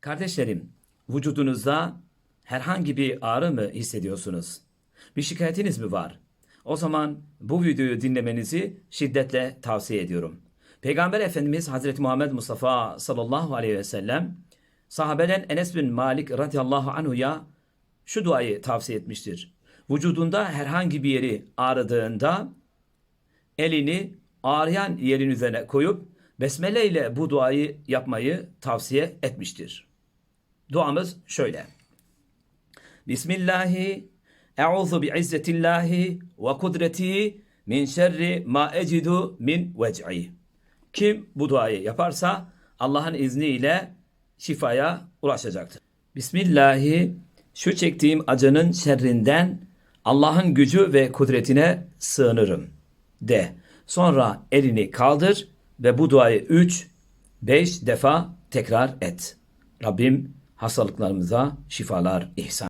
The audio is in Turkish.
Kardeşlerim, vücudunuzda herhangi bir ağrı mı hissediyorsunuz? Bir şikayetiniz mi var? O zaman bu videoyu dinlemenizi şiddetle tavsiye ediyorum. Peygamber Efendimiz Hazreti Muhammed Mustafa sallallahu aleyhi ve sellem sahabeden Enes bin Malik radıyallahu anhuya şu duayı tavsiye etmiştir. Vücudunda herhangi bir yeri ağrıdığında elini ağrıyan yerin üzerine koyup besmele ile bu duayı yapmayı tavsiye etmiştir. Duamız şöyle. Bismillahi Eûzu bi izzetillahi ve kudretihi min şerri ma ecidu min vec'i. Kim bu duayı yaparsa Allah'ın izniyle şifaya ulaşacaktır. Bismillahi şu çektiğim acının şerrinden Allah'ın gücü ve kudretine sığınırım de. Sonra elini kaldır ve bu duayı 3 5 defa tekrar et. Rabbim hastalıklarımıza şifalar ihsan